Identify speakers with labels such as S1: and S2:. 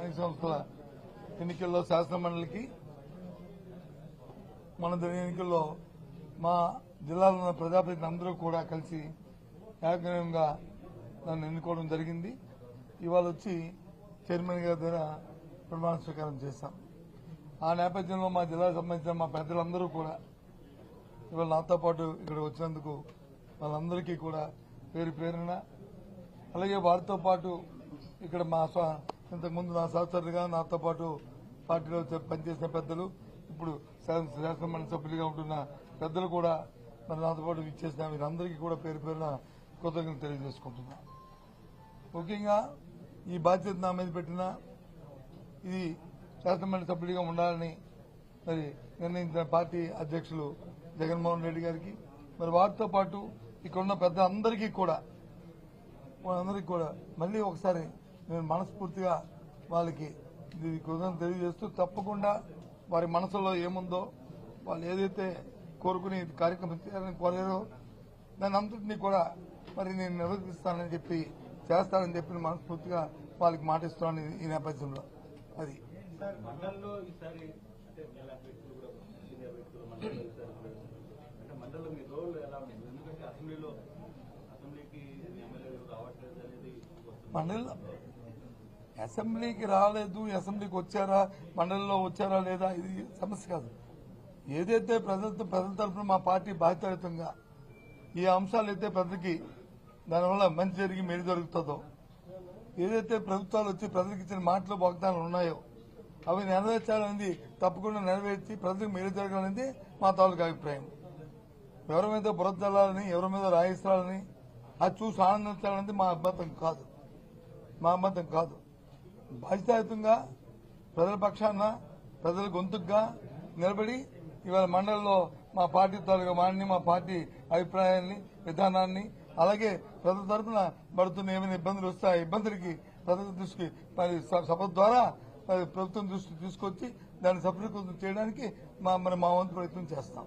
S1: స్థానిక సంస్థల ఎన్నికల్లో శాసనమండలికి మన జరిగిన ఎన్నికల్లో మా జిల్లాలో ఉన్న ప్రజాప్రతినిధులు అందరూ కూడా కలిసి ఏకగ్రీవంగా నన్ను ఎన్నుకోవడం జరిగింది. ఇవాళ వచ్చి చైర్మన్ గారి దగ్గర ప్రమాణ స్వీకారం చేశాం. ఆ నేపథ్యంలో మా జిల్లాకు సంబంధించిన మా పెద్దలందరూ కూడా ఇవాళ నాతో పాటు ఇక్కడ వచ్చినందుకు వాళ్ళందరికీ కూడా పేరు పేరున అలాగే వారితో పాటు ఇక్కడ మా ఇంతకుముందు నా సహచరులుగా నాతో పాటు పార్టీలో చే- పనిచేసిన పెద్దలు ఇప్పుడు శాసన శాసనమండలి సభ్యులుగా ఉంటున్న పెద్దలు కూడా మరి నాతో పాటు ఇచ్చేసిన వీరందరికీ కూడా పేరు పేరున కృతజ్ఞతలు తెలియజేసుకుంటున్నా. ముఖ్యంగా ఈ బాధ్యత నా మీద పెట్టిన ఇది శాసనమండలి సభ్యుడిగా ఉండాలని మరి నిర్ణయించిన పార్టీ అధ్యక్షులు జగన్మోహన్ రెడ్డి గారికి మరి వారితో పాటు ఇక్కడ ఉన్న పెద్ద అందరికీ కూడా వాళ్ళందరికీ కూడా మళ్ళీ ఒకసారి నేను మనస్ఫూర్తిగా వాళ్ళకి కృతజ్ఞత తెలియజేస్తూ తప్పకుండా వారి మనసులో ఏముందో వాళ్ళు ఏదైతే కోరుకుని కార్యక్రమం చేయాలని కోరారో దాని అంతటినీ కూడా మరి నేను నిర్వర్తిస్తానని చెప్పి చేస్తానని చెప్పి మనస్ఫూర్తిగా వాళ్ళకి మాటిస్తున్నాను ఈ- ఈ నేపథ్యంలో. అది.
S2: మండలంలో అసెంబ్లీకి
S1: రాలేదు అసెంబ్లీకి వచ్చారా మండలిలో వచ్చారా లేదా ఇది సమస్య కాదు. ఏదైతే ప్రజలతో ప్రజల తరఫున మా పార్టీ బాధ్యతాయుతంగా ఈ అంశాలు అయితే ప్రజలకి దానివల్ల మంచి జరిగి మేలు జరుగుతుందో ఏదైతే ప్రభుత్వాలు వచ్చి ప్రజలకు ఇచ్చిన మాటలు వాగ్దానాలు ఉన్నాయో అవి నెరవేర్చాలనేది తప్పకుండా నెరవేర్చి ప్రజలకు మేలు జరగాలనేది మా తాలూకు అభిప్రాయం. ఎవరి మీద బురద జల్లాలని ఎవరి మీద రాయిస్తాలని అది చూసి ఆనందించాలనేది మా అభ్యంతరం కాదు. మా అబద్ధం కాదు. బాధ్యతాయుతంగా ప్రజల పక్షాన ప్రజల గొంతుగా నిలబడి ఇవాళ మండలిలో మా పార్టీ తాలూకా వాడిని మా పార్టీ అభిప్రాయాన్ని విధానాన్ని అలాగే ప్రజల తరఫున పడుతున్న ఏమైనా ఇబ్బందులు వస్తే ఆ ఇబ్బందులకి ప్రజల దృష్టికి మరి సభ ద్వారా ప్రభుత్వం దృష్టికి తీసుకొచ్చి దాన్ని సఫలీకృతం చేయడానికి మా మన మా వంతు ప్రయత్నం చేస్తాం.